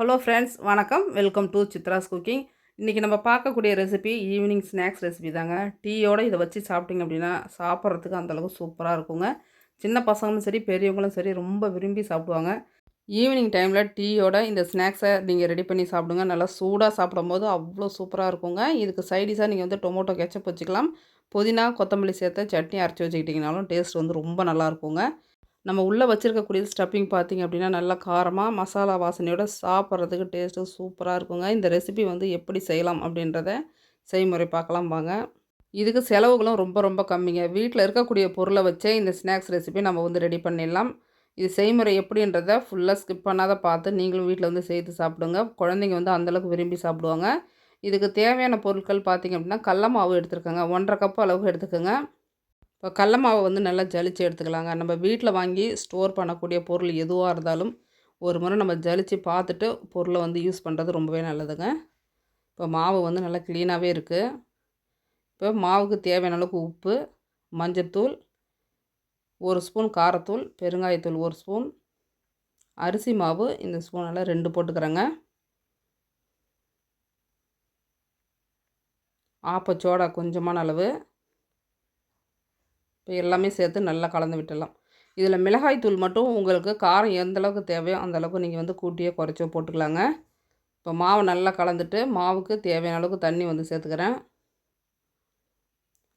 Hello friends வணக்கம். Welcome to Chitra's cooking இன்றைக்கி நம்ம பார்க்கக்கூடிய ரெசிபி ஈவினிங் ஸ்நாக்ஸ் ரெசிபி தாங்க. டீயோடு இதை வச்சு சாப்பிட்டிங்க அப்படின்னா சாப்பிட்றதுக்கு அந்தளவுக்கு சூப்பராக இருக்குங்க. சின்ன பசங்களும் சரி பெரியவங்களும் சரி ரொம்ப விரும்பி சாப்பிடுவாங்க. ஈவினிங் டைமில் டீயோட இந்த ஸ்நாக்ஸை நீங்கள் ரெடி பண்ணி சாப்பிடுங்க. நல்லா சூடாக சாப்பிடும்போது அவ்வளோ சூப்பராக இருக்குங்க. இதுக்கு சைடிஷாக நீங்கள் வந்து டொமேட்டோ கெச்சப் வச்சுக்கலாம். புதினா கொத்தமல்லி சேர்த்து சட்னி அரைச்சி வச்சுக்கிட்டிங்கனாலும் டேஸ்ட் வந்து ரொம்ப நல்லா இருக்குங்க. நம்ம உள்ளே வச்சுருக்கக்கூடிய ஸ்டப்பிங் பார்த்திங்க அப்படின்னா நல்லா காரமாக மசாலா வாசனையோட சாப்பிட்றதுக்கு டேஸ்ட்டு சூப்பராக இருக்குங்க. இந்த ரெசிபி வந்து எப்படி செய்யலாம் அப்படின்றத செய்முறை பார்க்கலாம் வாங்க. இதுக்கு செலவுகளும் ரொம்ப ரொம்ப கம்மிங்க. வீட்டில் இருக்கக்கூடிய பொருளை வச்சே இந்த ஸ்நாக்ஸ் ரெசிபி நம்ம வந்து ரெடி பண்ணிடலாம். இது செய்முறை எப்படின்றத ஃபுல்லாக ஸ்கிப் பண்ணாத பார்த்து நீங்களும் வீட்டில் வந்து செய்து சாப்பிடுங்க. குழந்தைங்க வந்து அந்தளவுக்கு விரும்பி சாப்பிடுவாங்க. இதுக்கு தேவையான பொருட்கள் பார்த்திங்க அப்படின்னா கடல மாவு எடுத்துருக்கோங்க. ஒன்றரை கப்பு அளவுக்கு எடுத்துக்கோங்க. இப்போ கடல மாவை வந்து நல்லா ஜலிச்சு எடுத்துக்கலாங்க. நம்ம வீட்டில் வாங்கி ஸ்டோர் பண்ணக்கூடிய பொருள் எதுவாக இருந்தாலும் ஒரு முறை நம்ம ஜலிச்சு பார்த்துட்டு பொருளை வந்து யூஸ் பண்ணுறது ரொம்பவே நல்லதுங்க. இப்போ மாவு வந்து நல்லா க்ளீனாகவே இருக்குது இப்போ மாவுக்கு தேவையான அளவுக்கு உப்பு மஞ்சத்தூள் ஒரு ஸ்பூன் காரத்தூள் பெருங்காயத்தூள் ஒரு ஸ்பூன். அரிசி மாவு இந்த ஸ்பூனெல்லாம் ரெண்டு போட்டுக்கிறேங்க. ஆப்பச்சோடா கொஞ்சமான அளவு. இப்போ எல்லாமே சேர்த்து நல்லா கலந்து விட்டுடலாம். இதில் மிளகாய் தூள் மட்டும் உங்களுக்கு காரம் எந்த அளவுக்கு தேவையோ அந்தளவுக்கு நீங்கள் வந்து கூட்டியே குறைச்சோ போட்டுக்கலாங்க. இப்போ மாவு நல்லா கலந்துட்டு மாவுக்கு தேவையான அளவுக்கு தண்ணி வந்து சேர்த்துக்கிறேன்.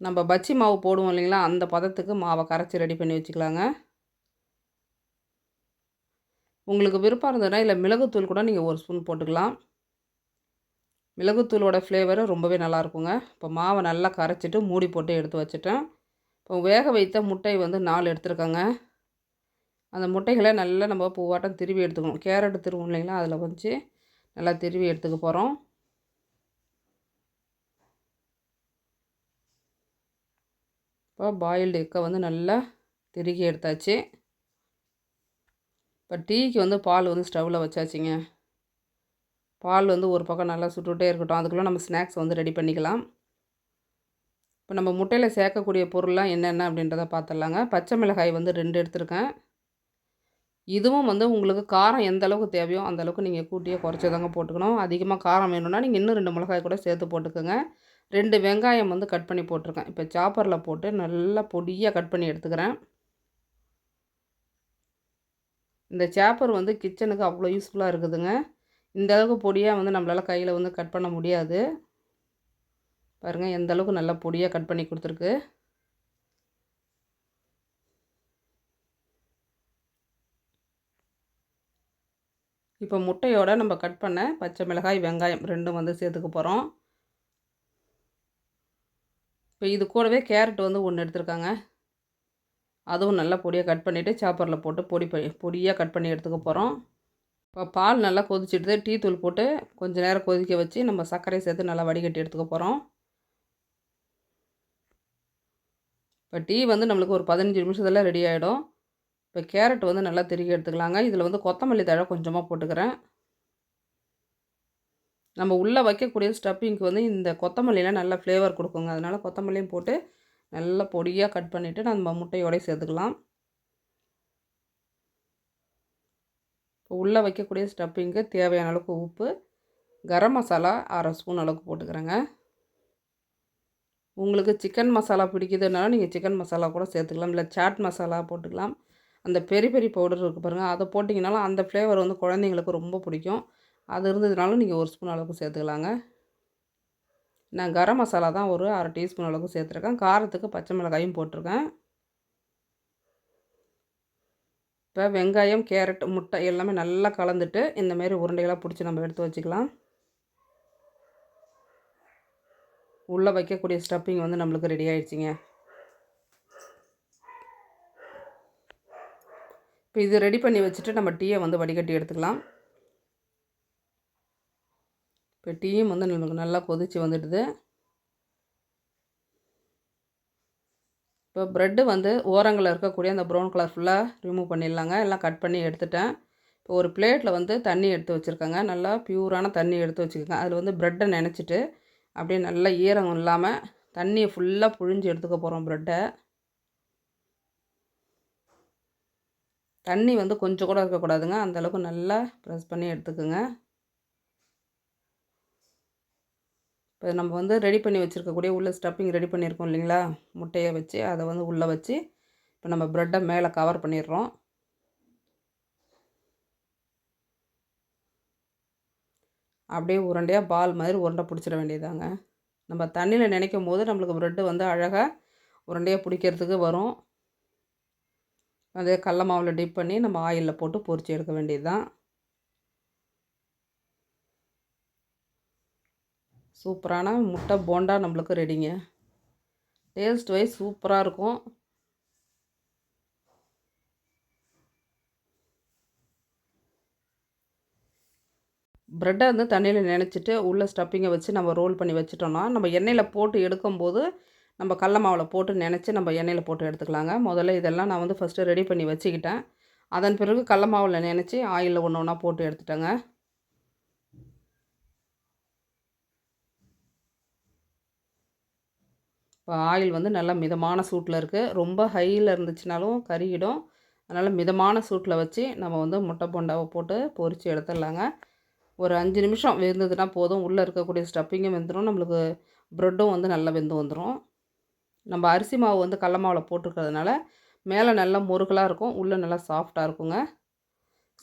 நம்ம பச்சி மாவு போடுவோம் இல்லைங்களா அந்த பதத்துக்கு மாவை கரைச்சி ரெடி பண்ணி வச்சுக்கலாங்க. உங்களுக்கு விருப்பம் இருந்ததுன்னா இல்லை மிளகுத்தூள் கூட நீங்கள் ஒரு ஸ்பூன் போட்டுக்கலாம். மிளகுத்தூளோட ஃப்ளேவரு ரொம்பவே நல்லாயிருக்குங்க இப்போ மாவை நல்லா கரைச்சிட்டு மூடி போட்டு எடுத்து வச்சுட்டேன். இப்போ வேக வைத்த முட்டை வந்து நாலு எடுத்துருக்கோங்க. அந்த முட்டைகளை நல்லா நம்ம பூவாட்டம் திருவி எடுத்துக்கணும். கேரட்டு திருவும் இல்லைங்களா? அதில் வச்சு நல்லா திருவி எடுத்துக்க போகிறோம் இப்போ பாயில்டு எக்கை வந்து நல்லா திருகி எடுத்தாச்சு. இப்போ டீக்கு வந்து பால் வந்து ஸ்டவ்வில் வச்சாச்சுங்க. பால் வந்து ஒரு பக்கம் நல்லா சுட்டுகிட்டே இருக்கட்டும். அதுக்குள்ளே நம்ம ஸ்நாக்ஸ் வந்து ரெடி பண்ணிக்கலாம். இப்போ நம்ம முட்டையில் சேர்க்கக்கூடிய பொருள்லாம் என்னென்ன அப்படின்றத பார்த்துடலாங்க. பச்சை மிளகாய் வந்து ரெண்டு எடுத்திருக்கேன். இதுவும் வந்து உங்களுக்கு காரம் எந்த அளவுக்கு தேவையோ அந்த அளவுக்கு நீங்கள் கூட்டியே குறைச்சி தாங்க போட்டுக்கணும். அதிகமாக காரம் வேணும்னா நீங்கள் இன்னும் ரெண்டு மிளகாய் கூட சேர்த்து போட்டுக்கோங்க. ரெண்டு வெங்காயம் வந்து கட் பண்ணி போட்டிருக்கேன். இப்போ சாப்பரில் போட்டு நல்லா பொடியாக கட் பண்ணி எடுத்துக்கிறேன். இந்த சாப்பர் வந்து கிச்சனுக்கு அவ்வளோ யூஸ்ஃபுல்லாக இருக்குதுங்க. இந்த அளவுக்கு பொடியாக வந்து நம்மளால் கையில் வந்து கட் பண்ண முடியாது. பாருங்கள் எந்த அளவுக்கு நல்லா பொடியாக கட் பண்ணி கொடுத்துருக்கு. இப்போ முட்டையோடு நம்ம கட் பண்ண பச்சை மிளகாய் வெங்காயம் ரெண்டும் வந்து சேர்த்துக்க போகிறோம் இப்போ இது கூடவே கேரட் வந்து ஒன்று எடுத்துருக்காங்க. அதுவும் நல்லா பொடியாக கட் பண்ணிவிட்டு சாப்பரில் போட்டு பொடி பொடியாக கட் பண்ணி எடுத்துக்க போகிறோம் இப்போ பால் நல்லா கொதிச்சுட்டு டீ தூள் போட்டு கொஞ்சம் நேரம் கொதிக்க வச்சு நம்ம சர்க்கரை சேர்த்து நல்லா வடிகட்டி எடுத்துக்க போகிறோம் இப்போ டீ வந்து நம்மளுக்கு ஒரு பதினஞ்சு நிமிஷத்தில் ரெடி ஆகிடும் இப்போ கேரட் வந்து நல்லா திருக்கி எடுத்துக்கலாங்க. இதில் வந்து கொத்தமல்லி தழை கொஞ்சமாக போட்டுக்கிறேன். நம்ம உள்ளே வைக்கக்கூடிய ஸ்டப்பிங்க்கு வந்து இந்த கொத்தமல்லியில் நல்ல ஃப்ளேவர் கொடுக்குங்க. அதனால் கொத்தமல்லியும் போட்டு நல்லா பொடியாக கட் பண்ணிவிட்டு நம்ம முட்டையோடய சேர்த்துக்கலாம். இப்போ உள்ளே வைக்கக்கூடிய ஸ்டப்பிங்க்கு தேவையான அளவுக்கு உப்பு கரம் மசாலா அரை ஸ்பூன் அளவுக்கு போட்டுக்கிறேங்க. உங்களுக்கு சிக்கன் மசாலா பிடிக்குதுனாலும் நீங்கள் சிக்கன் மசாலா கூட சேர்த்துக்கலாம். இல்லை சாட் மசாலா போட்டுக்கலாம். அந்த பெரி பெரி பவுடர் இருக்குது பாருங்கள் அதை போட்டிங்கனாலும் அந்த ஃப்ளேவர் வந்து குழந்தைங்களுக்கு ரொம்ப பிடிக்கும். அது இருந்ததுனாலும் நீங்கள் ஒரு ஸ்பூன் அளவுக்கு சேர்த்துக்கலாங்க. நான் கரம் மசாலா தான் ஒரு அரை டீஸ்பூன் அளவுக்கு சேர்த்துருக்கேன். காரத்துக்கு பச்சை மிளகாயும் போட்டிருக்கேன். இப்போ வெங்காயம் கேரட் முட்டை எல்லாமே நல்லா கலந்துட்டு இந்தமாரி உருண்டைகளாக பிடிச்சி நம்ம எடுத்து வச்சுக்கலாம். உள்ளே வைக்கக்கூடிய ஸ்டப்பிங் வந்து நம்மளுக்கு ரெடி ஆகிடுச்சிங்க இப்போ இது ரெடி பண்ணி வச்சுட்டு நம்ம டீயை வந்து வடிகட்டி எடுத்துக்கலாம். இப்போ டீயும் வந்து நம்மளுக்கு நல்லா கொதித்து வந்துடுது. இப்போ ப்ரெட்டு வந்து ஓரங்களில் இருக்கக்கூடிய அந்த ப்ரௌன் கலர் ஃபுல்லாக ரிமூவ் பண்ணிடலாங்க. எல்லாம் கட் பண்ணி எடுத்துட்டேன். இப்போ ஒரு பிளேட்டில் வந்து தண்ணி எடுத்து வச்சுருக்கேங்க. நல்லா ப்யூரான தண்ணி எடுத்து வச்சுக்கோங்க அதில் வந்து ப்ரெட்டை நினச்சிட்டு அப்படியே நல்லா ஈரம் இல்லாமல் தண்ணியை ஃபுல்லாக புழிஞ்சு எடுத்துக்க போகிறோம் ப்ரெட்டை தண்ணி வந்து கொஞ்சம் கூட இருக்கக்கூடாதுங்க அந்தளவுக்கு நல்லா ப்ரெஸ் பண்ணி எடுத்துக்குங்க. இப்போ நம்ம வந்து ரெடி பண்ணி வச்சுருக்கக்கூடிய உள்ளே ஸ்டப்பிங் ரெடி பண்ணியிருக்கோம் இல்லைங்களா? முட்டையை வச்சு அதை வந்து உள்ளே வச்சு இப்போ நம்ம ப்ரெட்டை மேலே கவர் பண்ணிடுறோம். அப்படியே உருண்டையாக பால் மாதிரி உருண்டை பிடிச்சிட வேண்டியதாங்க நம்ம தண்ணியில் நினைக்கும் போது நம்மளுக்கு ப்ரெட்டு வந்து அழகாக உருண்டையாக பிடிக்கிறதுக்கு வரும். அதே கடல மாவில் டிப் பண்ணி நம்ம ஆயிலில் போட்டு பொறிச்சு எடுக்க வேண்டியது தான் சூப்பரான முட்டை போண்டா நம்மளுக்கு ரெடிங்க டேஸ்ட் வைஸ் சூப்பராக இருக்கும். ப்ரெட்டை வந்து தண்ணியில் நினச்சிட்டு உள்ளே ஸ்டப்பிங்கை வச்சு நம்ம ரோல் பண்ணி வச்சுட்டோம்னா நம்ம எண்ணெயில் போட்டு எடுக்கும்போது நம்ம கடல மாவில் போட்டு நினச்சி நம்ம எண்ணெயில் போட்டு எடுத்துக்கலாங்க. முதல்ல இதெல்லாம் நான் வந்து ஃபஸ்ட்டு ரெடி பண்ணி வச்சுக்கிட்டேன். அதன் பிறகு கடல மாவில் நினச்சி ஆயிலில் ஒன்று ஒன்றா போட்டு எடுத்துட்டேங்க. இப்போ ஆயில் வந்து நல்லா மிதமான சூட்டில் இருக்குது ரொம்ப ஹையில் இருந்துச்சுனாலும் கருகிடும். அதனால் மிதமான சூட்டில் வச்சு நம்ம வந்து முட்டை போண்டாவை போட்டு பொரித்து எடுத்துடலாங்க. ஒரு அஞ்சு நிமிஷம் வெந்ததுன்னா போதும். உள்ளே இருக்கக்கூடிய ஸ்டப்பிங்கும் வெந்துடும் நம்மளுக்கு ப்ரெட்டும் வந்து நல்லா வெந்து வந்துடும் நம்ம அரிசி மாவு வந்து கடல மாவில் போட்டுருக்கிறதுனால மேலே நல்லா முருகலாக இருக்கும். உள்ளே நல்லா சாஃப்டாக இருக்குங்க.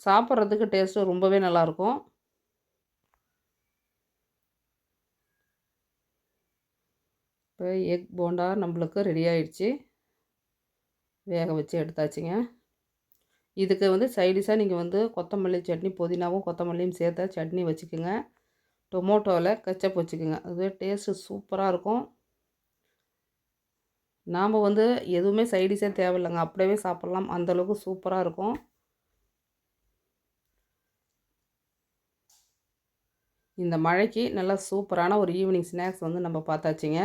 சாப்பிட்றதுக்கு டேஸ்ட்டு ரொம்பவே நல்லாயிருக்கும் இப்போ எக் போண்டா நம்மளுக்கு ரெடி ஆயிடுச்சு. வேக வச்சு எடுத்தாச்சுங்க. இதுக்கு வந்து சைடிஷாக நீங்கள் வந்து கொத்தமல்லி சட்னி புதினாவும் கொத்தமல்லியும் சேர்த்தா சட்னி வச்சுக்கோங்க. டொமோட்டோவில் கச்சப் வச்சுக்கோங்க. அது டேஸ்ட்டு சூப்பராக இருக்கும். நாம் வந்து எதுவுமே சைடிஷாக தேவையில்லைங்க. அப்படியே சாப்பிட்லாம். அந்தளவுக்கு சூப்பராக இருக்கும். இந்த மழைக்கு நல்லா சூப்பரான ஒரு ஈவினிங் ஸ்நாக்ஸ் வந்து நம்ம பார்த்தாச்சுங்க.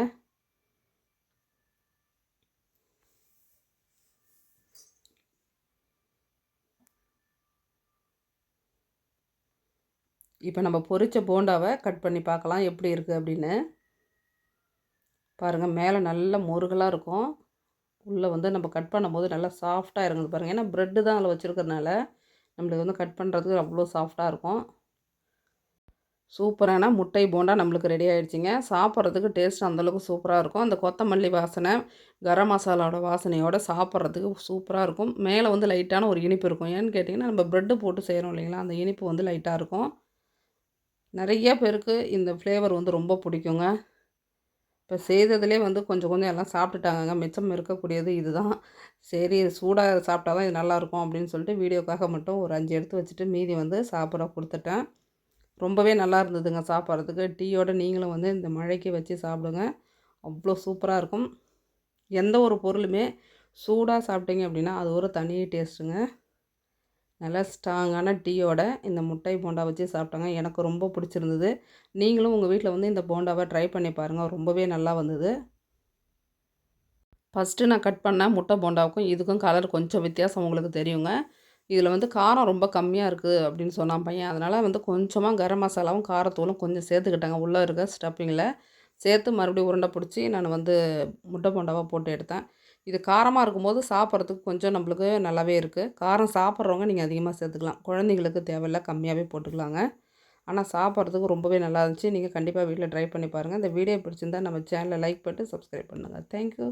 இப்போ நம்ம பொரித்த போண்டாவை கட் பண்ணி பார்க்கலாம் எப்படி இருக்குது அப்படின்னு. பாருங்கள் மேலே நல்ல முருகலாக இருக்கும். உள்ளே வந்து நம்ம கட் பண்ணும்போது நல்லா சாஃப்டாக இருக்குது பாருங்கள் ஏன்னா ப்ரெட்டு தான் அதில் வச்சுருக்கறனால நம்மளுக்கு வந்து கட் பண்ணுறதுக்கு அவ்வளோ சாஃப்டாக இருக்கும். சூப்பரான முட்டை போண்டா நம்மளுக்கு ரெடி ஆகிடுச்சிங்க சாப்பிட்றதுக்கு டேஸ்ட் அந்தளவுக்கு சூப்பராக இருக்கும். அந்த கொத்தமல்லி வாசனை கரம் மசாலாவோட வாசனையோட சாப்பிட்றதுக்கு சூப்பராக இருக்கும். மேலே வந்து லைட்டான ஒரு இனிப்பு இருக்கும். ஏன்னு கேட்டிங்கன்னா நம்ம ப்ரெட்டு போட்டு செய்கிறோம் இல்லைங்களா? அந்த இனிப்பு வந்து லைட்டாக இருக்கும். நிறைய பேருக்கு இந்த ஃப்ளேவர் வந்து ரொம்ப பிடிக்குங்க. இப்போ செய்ததுலேயே வந்து கொஞ்சம் கொஞ்சம் எல்லாம் சாப்பிட்டுட்டாங்கங்க. மிச்சம் இருக்கக்கூடியது இதுதான். சரி சூடாக சாப்பிட்டா தான் இது நல்லாயிருக்கும் அப்படின்னு சொல்லிட்டு வீடியோக்காக மட்டும் ஒரு அஞ்சு எடுத்து வச்சுட்டு மீதி வந்து சாப்பிட கொடுத்துட்டேன். ரொம்பவே நல்லா இருந்ததுங்க சாப்பிட்றதுக்கு. டீயோடு நீங்களும் வந்து இந்த மழைக்கு வச்சு சாப்பிடுங்க. அவ்வளோ சூப்பராக இருக்கும். எந்த ஒரு பொருளுமே சூடாக சாப்பிட்டீங்க அப்படின்னா அது ஒரு தனி டேஸ்ட்டுங்க. நல்லா ஸ்ட்ராங்கான டீயோட இந்த முட்டை போண்டா வச்சு சாப்பிட்டாங்க. எனக்கு ரொம்ப பிடிச்சிருந்தது. நீங்களும் உங்கள் வீட்டில் வந்து இந்த போண்டாவை ட்ரை பண்ணி பாருங்கள் ரொம்பவே நல்லா வந்தது. ஃபஸ்ட்டு நான் கட் பண்ண முட்டை போண்டாவுக்கும் இதுக்கும் கலர் கொஞ்சம் வித்தியாசம் உங்களுக்கு தெரியுங்க. இதில் வந்து காரம் ரொம்ப கம்மியாக இருக்குது அப்படின்னு சொன்னான் பையன். அதனால் வந்து கொஞ்சமாக கரம் மசாலாவும் காரத்தூளும் கொஞ்சம் சேர்த்துக்கிட்டாங்க உள்ளே இருக்க ஸ்டப்பிங்கில் சேர்த்து மறுபடியும் உருண்டை பிடிச்சி நான் வந்து முட்டை போண்டாவாக போட்டு எடுத்தேன். இது காரமாக இருக்கும்போது சாப்பிட்றதுக்கு கொஞ்சம் நம்மளுக்கு நல்லாவே இருக்குது காரம் சாப்பிட்றவங்க நீங்கள் அதிகமாக சேர்த்துக்கலாம். குழந்தைங்களுக்கு தேவையில்ல கம்மியாகவே போட்டுக்கலாங்க. ஆனால் சாப்பிட்றதுக்கு ரொம்பவே நல்லா இருந்துச்சு. நீங்கள் கண்டிப்பாக வீட்டில் ட்ரை பண்ணி பாருங்கள் இந்த வீடியோ பிடிச்சிருந்தா நம்ம சேனலை லைக் பண்ணிட்டு சப்ஸ்கிரைப் பண்ணுங்கள் தேங்க்யூ